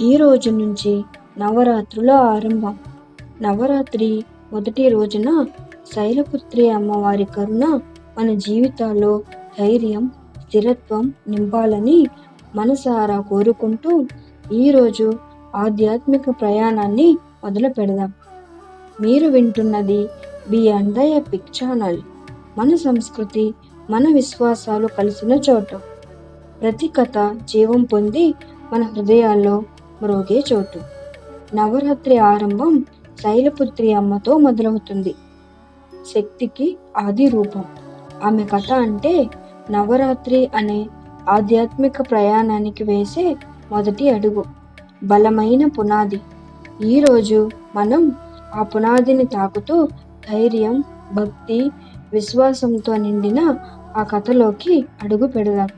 ఈ రోజు నుంచి నవరాత్రుల ఆరంభం. నవరాత్రి మొదటి రోజున శైలపుత్రి అమ్మవారి కరుణ మన జీవితాల్లో ధైర్యం స్థిరత్వం నింపాలని మనసారా కోరుకుంటూ ఈరోజు ఆధ్యాత్మిక ప్రయాణాన్ని మొదలు పెడదాం. మీరు వింటున్నది బియాండ్ ద ఎపిక్ ఛానల్. మన సంస్కృతి మన విశ్వాసాలు కలిసిన చోటు. ప్రతి కథ జీవం పొంది మన హృదయాల్లో రోగే చోటు. నవరాత్రి ఆరంభం శైలపుత్రి అమ్మతో మొదలవుతుంది. శక్తికి ఆది రూపం. ఆమె కథ అంటే నవరాత్రి అనే ఆధ్యాత్మిక ప్రయాణానికి వేసే మొదటి అడుగు. బలమైన పునాది. ఈరోజు మనం ఆ పునాదిని తాకుతూ ధైర్యం భక్తి విశ్వాసంతో నిండిన ఆ కథలోకి అడుగు పెడదాం.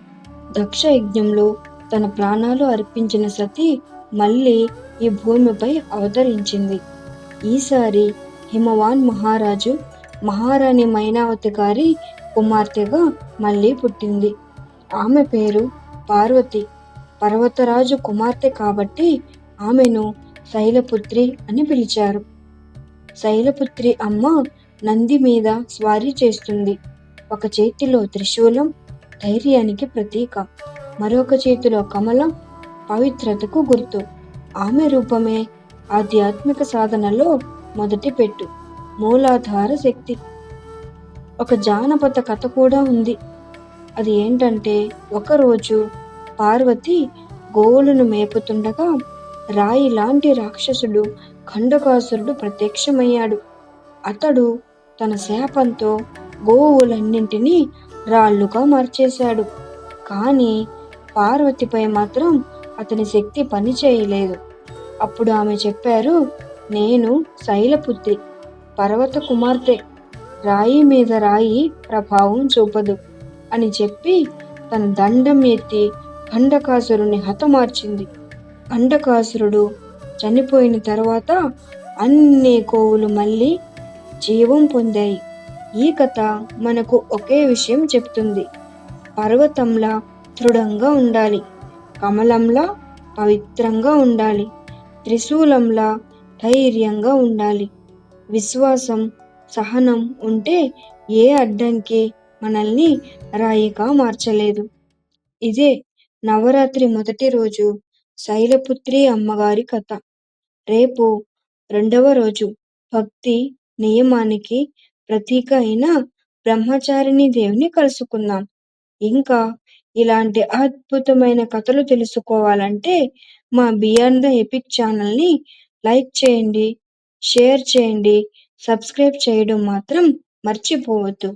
దక్ష యజ్ఞంలో తన ప్రాణాలు అర్పించిన సతి మళ్ళీ ఈ భూమిపై అవతరించింది. ఈసారి హిమవాన్ మహారాజు మహారాణి మైనావతి గారి కుమార్తెగా మళ్ళీ పుట్టింది. ఆమె పేరు పార్వతి. పర్వతరాజు కుమార్తె కాబట్టి ఆమెను శైలపుత్రి అని పిలిచారు. శైలపుత్రి అమ్మ నంది మీద స్వారీ చేస్తుంది. ఒక చేతిలో త్రిశూలం ధైర్యానికి ప్రతీక. మరొక చేతిలో కమలం పవిత్రతకు గుర్తు. ఆమె రూపమే ఆధ్యాత్మిక సాధనలో మొదటి పెట్టు. మూలాధార శక్తి. ఒక జానపద కథ కూడా ఉంది. అది ఏంటంటే ఒకరోజు పార్వతి గోవులను మేపుతుండగా రాయి లాంటి రాక్షసుడు ఖండకాసురుడు ప్రత్యక్షమయ్యాడు. అతడు తన శాపంతో గోవులన్నింటినీ రాళ్ళుగా మార్చేశాడు. కానీ పార్వతిపై మాత్రం అతని శక్తి పని చేయలేదు. అప్పుడు ఆమె చెప్పారు నేను శైలపుత్రి పర్వత కుమార్తె. రాయి మీద రాయి ప్రభావం చూపదు అని చెప్పి తన దండం ఎత్తి ఖండకాసురుని హతమార్చింది. ఖండకాసురుడు చనిపోయిన తర్వాత అన్ని కోవులు మళ్ళీ జీవం పొందాయి. ఈ కథ మనకు ఒకే విషయం చెప్తుంది. పర్వతంలా దృఢంగా ఉండాలి. కమలంలా పవిత్రంగా ఉండాలి. త్రిశూలంలా ధైర్యంగా ఉండాలి. విశ్వాసం సహనం ఉంటే ఏ అడ్డంకి మనల్ని రాయిగా మార్చలేదు. ఇదే నవరాత్రి మొదటి రోజు శైలపుత్రి అమ్మగారి కథ. రేపు రెండవ రోజు భక్తి నియమానికి ప్రతీక అయిన బ్రహ్మచారిణి దేవుని కలుసుకుందాం. ఇంకా ఇలాంటి అద్భుతమైన కథలు తెలుసుకోవాలంటే మా బియాండ్ ద ఎపిక్ ఛానల్ని లైక్ చేయండి షేర్ చేయండి సబ్స్క్రైబ్ చేయడం మాత్రం మర్చిపోవద్దు.